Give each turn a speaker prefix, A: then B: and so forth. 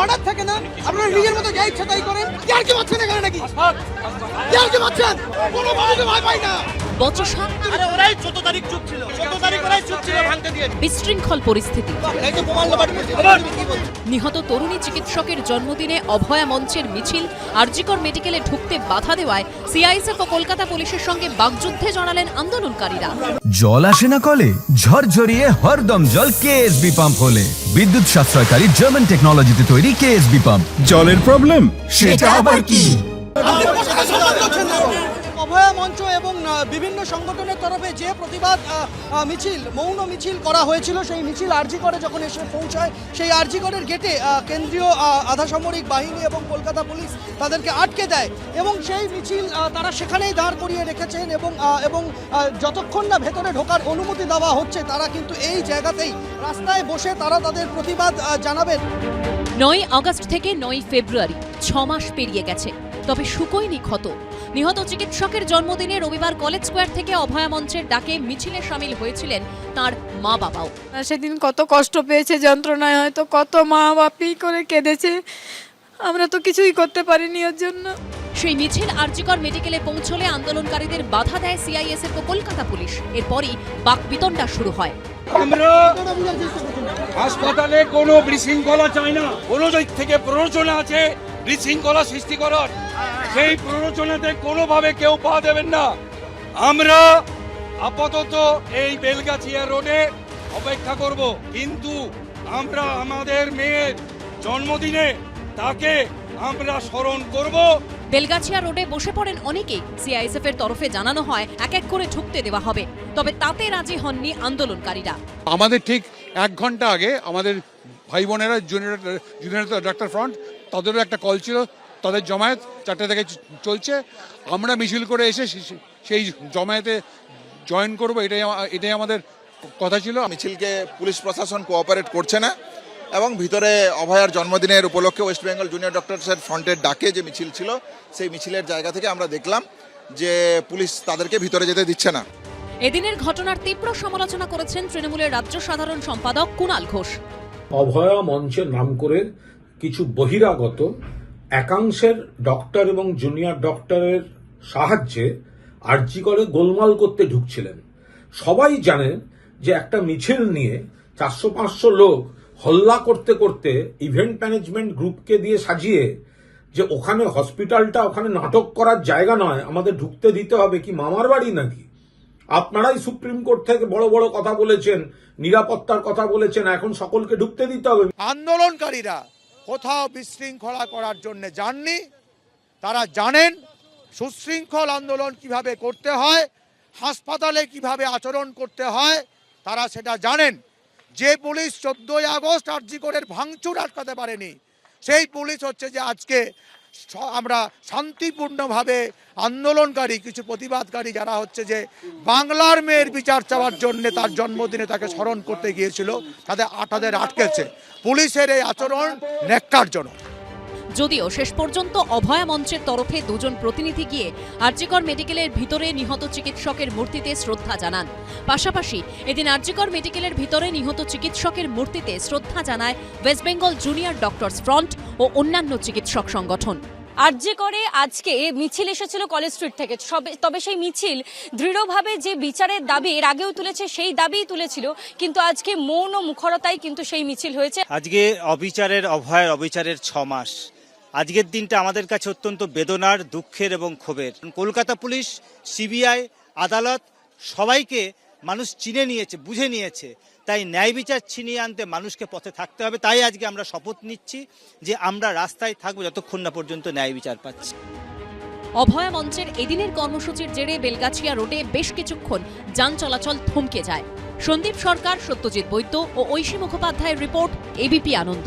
A: Order থাকে না, আপনারা নিজের মতো যা ইচ্ছা তাই করেন। ইয়ার কি পাচ্ছেন এখানে নাকি? ইয়ার কি পাচ্ছেন কোনো মানুষকে ভয় পাই না।
B: বচসা
C: আরে ওরাই চোদ্দ তারিখ চুপ ছিল চোদ্দ তারিখ ওরাই চুপ ছিল ভাঙতে দিয়ে
B: বিশৃঙ্খল পরিস্থিতি। নিহত তরুণী চিকিৎসকের জন্মদিনে অভয়া মঞ্চের মিছিল আরজিকর মেডিকেলে ঢুকতে বাধা দেওয়ায় সিআইএসএফ ও কলকাতা পুলিশের সঙ্গে বাগযুদ্ধে জড়ালেন আন্দোলনকারীরা।
D: জল আসে না কলে ঝরঝরিয়ে হরদম জল কেএসবি পাম্প হলে। বিদ্যুৎ সাশ্রয়কারী জার্মান টেকনোলজিতে তৈরি কেএসবি পাম্প
E: জলের প্রবলেম
D: সেটা আবার কি?
A: অভয়া মঞ্চ এবং বিভিন্ন সংগঠনের তরফে যে প্রতিবাদ মিছিল মৌন মিছিল করা হয়েছিল সেই মিছিল আরজি করে যখন এসে পৌঁছায় সেই আরজি করের গেটে কেন্দ্রীয় আহ, আধা সামরিক বাহিনী এবং কলকাতা পুলিশ তাদেরকে আটকে দেয় এবং সেই মিছিল তারা সেখানেই দাঁড় করিয়ে রেখেছেন এবং এবং যতক্ষণ না ভেতরে ঢোকার অনুমতি দেওয়া হচ্ছে তারা কিন্তু এই জায়গাতেই রাস্তায় বসে তারা তাদের প্রতিবাদ জানাবেন।
B: নয় আগস্ট থেকে নয় ফেব্রুয়ারি ছ মাস পেরিয়ে গেছে। তবে শুকোয়নি ক্ষত নিহত চিকিৎসকের জন্মদিনে রবিবার কলেজ স্কোয়ার থেকে অভয়া মঞ্চের ডাকে মিছিলে সামিল হয়েছিলেন তার মা বাবাও
F: সেদিন কত কষ্ট পেয়েছে যন্ত্রণায় হয়তো কত মা বাপি করে কেঁদেছে। আমরা তো কিছুই করতে পারিনি ওর জন্য।
B: সেই মিছিল আরজিকর মেডিকেলে পৌঁছলে আন্দোলনকারীদের বাধা দেয় সিআইএসএফ ও কলকাতা পুলিশ। এরপরই বাক বাকবিতণ্ডা শুরু হয়।
G: আমরা হাসপাতালে কোনো বিশৃঙ্খলা চাই না। কোনো দিক থেকে প্ররোচনা আছে বিশৃঙ্খলা সৃষ্টি করার। সেই প্ররোচনাতে কোনোভাবে কেউ পা দেবেন না। আমরা আপাতত এই বেলগাছিয়া রোডে অপেক্ষা করব। কিন্তু আমরা আমাদের মেয়ের জন্মদিনে তাকে আমরা স্মরণ করব।
B: বেলগাছিয়া রোডে বসে পড়েন অনেকেই। সিআইএসএফ এর তরফে জানানো হয় এক এক করে ঢুকতে দেওয়া হবে। তবে তাতে রাজি হননি আন্দোলনকারীরা।
H: আমাদের ঠিক এক ঘণ্টা আগে আমাদের ভাই বোনেরা জুনিয়র জুনিয়র ডাক্তার ফ্রন্ট তাদেরও একটা কল ছিল। তাদের জমায়েত চারটে থেকে চলছে। আমরা মিছিল করে এসে সেই জমায়েতে জয়েন করব এটাই এটাই আমাদের কথা ছিল।
I: মিছিলকে পুলিশ প্রশাসন কোঅপারেট করছে না এবং ভিতরে অভয়ার জন্মদিনের উপলক্ষে ওয়েস্ট বেঙ্গল জুনিয়র ডক্টরসের ফ্রন্টের ডাকে যে মিছিল ছিল সেই মিছিলের জায়গা থেকে আমরা দেখলাম যে পুলিশ তাদেরকে ভিতরে যেতে দিচ্ছে না।
B: এদিনের ঘটনার তীব্র সমালোচনা করেছেন তৃণমূলের রাজ্য সাধারণ সম্পাদক কুণাল ঘোষ।
J: অভয়া মঞ্চের নাম করে কিছু বহিরাগত একাংশের ডক্টর এবং জুনিয়র ডক্টরের সাহায্যে আর্জি করে গোলমাল করতে ঢুকছিলেন। সবাই জানেন যে একটা মিছিল নিয়ে চারশো পাঁচশো লোক হল্লা করতে করতে ইভেন্ট ম্যানেজমেন্ট গ্রুপকে দিয়ে সাজিয়ে যে ওখানে হসপিটালটা, ওখানে নাটক করার জায়গা নয়, আমাদের ঢুকতে দিতে হবে কি মামার বাড়ি নাকি? আপনারাই সুপ্রিম কোর্ট থেকে বড় বড় কথা বলেছেন, নিরাপত্তার কথা বলেছেন, এখন সকলকে ঢুকতে দিতে হবে।
C: আন্দোলনকারীরা কোথাও বিশৃঙ্খলা করার জন্য যাননি। তারা জানেন সুশৃঙ্খল আন্দোলন কীভাবে করতে হয়, হাসপাতালে কীভাবে আচরণ করতে হয়, তারা সেটা জানেন। যে পুলিশ চোদ্দোই আগস্ট আর্জি করে ভাঙচুর আটকাতে পারেনি, সেই পুলিশ হচ্ছে যে আজকে আমরা শান্তিপূর্ণভাবে আন্দোলনকারী, কিছু প্রতিবাদকারী যারা হচ্ছে যে বাংলার মেয়ের বিচার চাওয়ার জন্য তার জন্মদিনে তাকে স্মরণ করতে গিয়েছিল, তাদের আটাদের আটকেছে। পুলিশের এই আচরণ ন্যাক্কারজনক।
B: যদিও শেষ পর্যন্ত অভয়া মঞ্চের তরফে দুজন প্রতিনিধি গিয়ে আরজিকর মেডিকেলের ভিতরে নিহত চিকিৎসকের মূর্তিতে শ্রদ্ধা জানান। পাশাপাশি এদিন আরজিকর মেডিকেলের ভিতরে নিহত চিকিৎসকের মূর্তিতে শ্রদ্ধা জানায় West Bengal junior doctors front ও অন্যান্য চিকিৎসক সংগঠন।
K: আরজি করে আজকে মিছিল এসেছিল কলেজ স্ট্রিট থেকে সবে তবে সেই মিছিল দৃঢ়ভাবে যে বিচারের দাবি এর আগেও তুলেছে সেই দাবিই তুলেছিল কিন্তু আজকে মৌন ও মুখরতায় কিন্তু সেই মিছিল হয়েছে।
C: আজকে অবিচারের অভয়ের অবিচারের ছ মাস। আজকের দিনটা আমাদের কাছে অত্যন্ত বেদনার দুঃখের এবং ক্ষোভের। কলকাতা পুলিশ সিবিআই আদালত সবাইকে মানুষ চিনে নিয়েছে, বুঝে নিয়েছে। তাই ন্যায় বিচার ছিনিয়ে আনতে মানুষকে পথে থাকতে হবে। তাই আজকে আমরা শপথ নিচ্ছি যে আমরা রাস্তায় থাকব যতক্ষণ না পর্যন্ত ন্যায় বিচার পাচ্ছি।
B: অভয়া মঞ্চের এদিনের কর্মসূচির জেরে বেলগাছিয়া রোডে বেশ কিছুক্ষণ যান চলাচল থমকে যায়। সন্দীপ সরকার, সত্যজিৎ বৈদ্য ও ঐশী মুখোপাধ্যায়ের রিপোর্ট এবিপি আনন্দ।